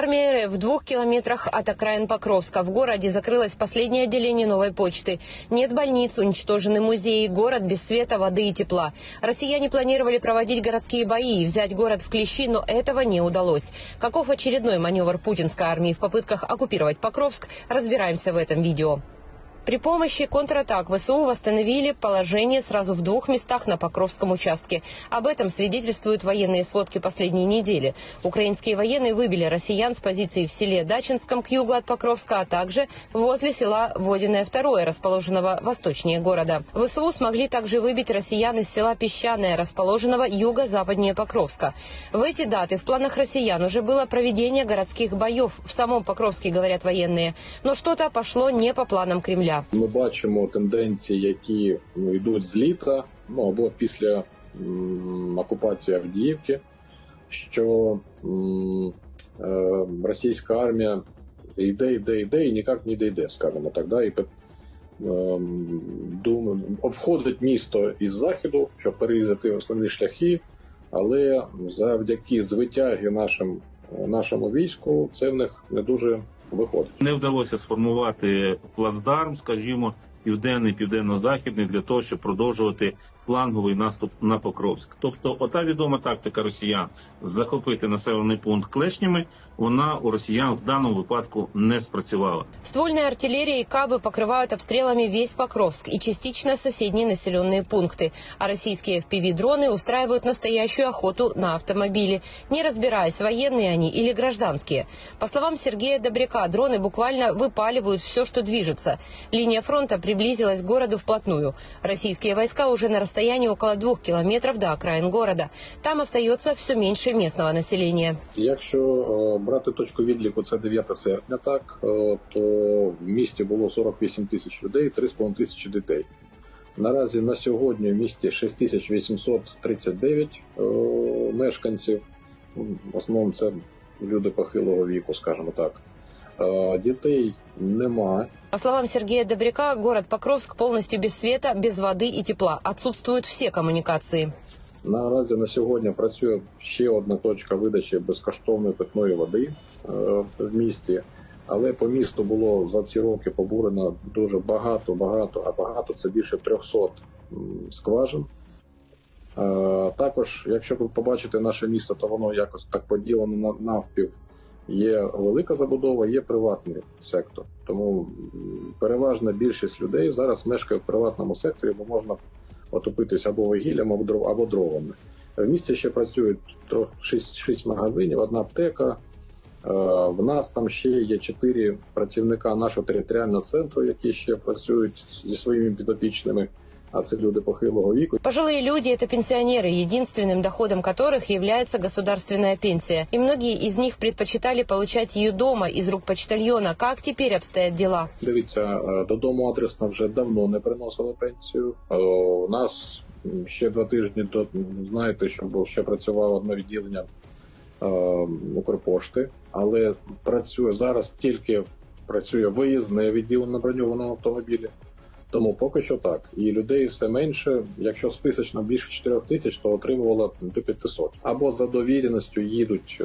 Армия в двух километрах от окраин Покровска. В городе закрылось последнее отделение новой почты. Нет больниц, уничтожены музеи, город без света, воды и тепла. Россияне планировали проводить городские бои и взять город в клещи, но этого не удалось. Каков очередной маневр путинской армии в попытках оккупировать Покровск, разбираемся в этом видео. При помощи контратак ВСУ восстановили положение сразу в двух местах на Покровском участке. Об этом свидетельствуют военные сводки последней недели. Украинские военные выбили россиян с позиций в селе Дачинском к югу от Покровска, а также возле села Водяное второе, расположенного восточнее города. ВСУ смогли также выбить россиян из села Песчаное, расположенного юго-западнее Покровска. В эти даты в планах россиян уже было проведение городских боев. В самом Покровске, говорят военные. Но что-то пошло не по планам Кремля. Ми бачимо тенденції, які ну, йдуть з літа, ну або після м, окупації Авдіївки, що м, е, російська армія йде, йде, йде і ніяк не дійде, скажімо так, да, і е, дум- обходить місто із заходу, щоб перерізати основні шляхи, але завдяки звитяги нашим, нашому війську це в них не дуже виходить. не вдалося сформувати плацдарм, скажімо, південний, південно-західний для того, щоб продовжувати фланговий наступ на Покровськ. Тобто, ота відома тактика росіян захопити населений пункт клешнями, вона у росіян в даному випадку не спрацювала. Ствольная артиллерия и КАБы покрывают обстрелами весь Покровск и частично соседние населенные пункты. А российские FPV-дроны устраивают настоящую охоту на автомобили, не разбираясь, военные они или гражданские. По словам Сергея Добряка, дроны буквально выпаливают все, что движется. Линия фронта приблизилась к городу вплотную. Российские войска уже на расстоянии около двух километров до окраин города. Там остается все меньше местного населения. Якщо е, брати точку відліку, це 9 серпня, так е, то в місті було 48 тисяч людей, 3,5 тисячі дітей. Наразі на сьогодні в місті 6839 е, мешканців. В основному це люди похилого віку, скажімо так. Е, Дітей нема, По словам Сергея Добряка, город Покровск полностью без света, без воды и тепла. Отсутствуют все коммуникации. Наразі на сьогодні працює ще одна точка видачі безкоштовної питної води е, в місті. Але по місту було за ці роки побурено дуже багато, багато, а багато це більше 300 скважин. Е, Також, якщо ви побачите наше місто, то воно якось так поділено на навпів. Є велика забудова, є приватний сектор. Тому переважна більшість людей зараз мешкає в приватному секторі, бо можна отопитись або вугіллям, або дров- дровами. В місті ще працюють трох- шість, шість магазинів, одна аптека. Е, В нас там ще є чотири працівника нашого територіального центру, які ще працюють зі своїми підопічними, а це люди похилого віку. Пожилые люди – это пенсионеры, единственным доходом которых является государственная пенсия. И многие из них предпочитали получать ее дома, из рук почтальона. Как теперь обстоят дела? Дивіться, е, додому адресно вже давно не приносили пенсію. Е, У нас м, ще два тижні до знаєте, що було ще працювало одне відділення е, Укрпошти, але працює зараз тільки працює виїзне відділення на броньованому автомобілі. Тому поки що так. І людей все менше. Якщо списочно більше 4 тисяч, то отримувало до 500. Або за довіреністю їдуть е,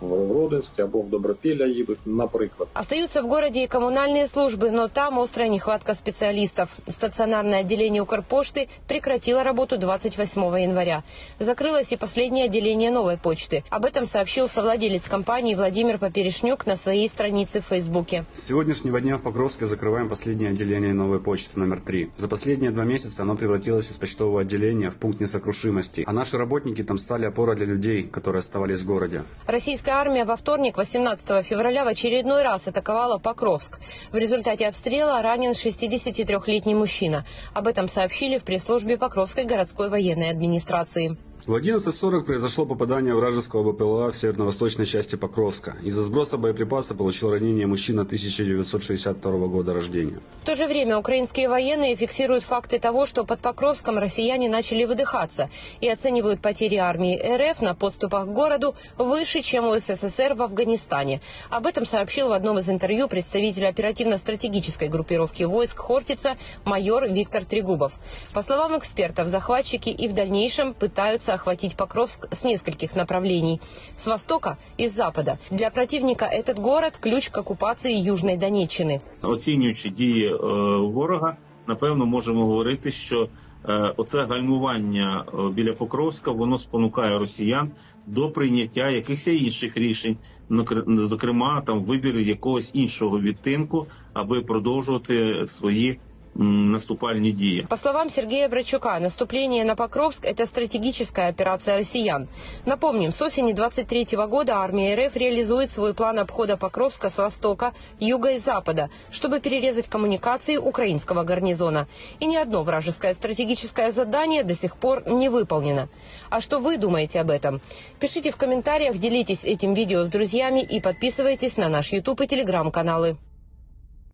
в Родинськ, або в Добропілля їдуть, наприклад. Остаются в городе и коммунальные службы, но там острая нехватка специалистов. Стационарное отделение Укрпошты прекратило работу 28 января. Закрылось и последнее отделение новой почты. Об этом сообщил совладелец компании Владимир Поперешнюк на своей странице в Фейсбуке. С сегодняшнего дня в Покровске закрываем последнее отделение новой почты номер 3. За последние два месяца оно превратилось из почтового отделения в пункт несокрушимости, а наши работники там стали опорой для людей, которые оставались в городе. Российская армия во вторник, 18 февраля, в очередной раз атаковала Покровск. В результате обстрела ранен 63-летний мужчина. Об этом сообщили в пресс-службе Покровской городской военной администрации. В 11.40 произошло попадание вражеского БПЛА в северно-восточной части Покровска. Из-за сброса боеприпаса получил ранение мужчина 1962 года рождения. В то же время украинские военные фиксируют факты того, что под Покровском россияне начали выдыхаться и оценивают потери армии РФ на подступах к городу выше, чем у СССР в Афганистане. Об этом сообщил в одном из интервью представитель оперативно-стратегической группировки войск Хортица майор Виктор Трегубов. По словам экспертов, захватчики и в дальнейшем пытаются пытаются охватить Покровск с нескольких направлений. С востока и с запада. Для противника этот город – ключ к оккупации Южной Донеччины. Оцінюючи дії е, ворога, напевно, можемо говорити, що е, оце гальмування е, біля Покровська воно спонукає росіян до прийняття якихось інших рішень, нокр- зокрема там вибір якогось іншого відтинку, аби продовжувати свої м, наступальні дії. По словам Сергея Брачука, наступление на Покровск – это стратегическая операция россиян. Напомним, с осени 23 года армия РФ реализует свой план обхода Покровска с востока, юга и запада, чтобы перерезать коммуникации украинского гарнизона. И ни одно вражеское стратегическое задание до сих пор не выполнено. А что вы думаете об этом? Пишите в комментариях, делитесь этим видео с друзьями и подписывайтесь на наш YouTube и Telegram каналы.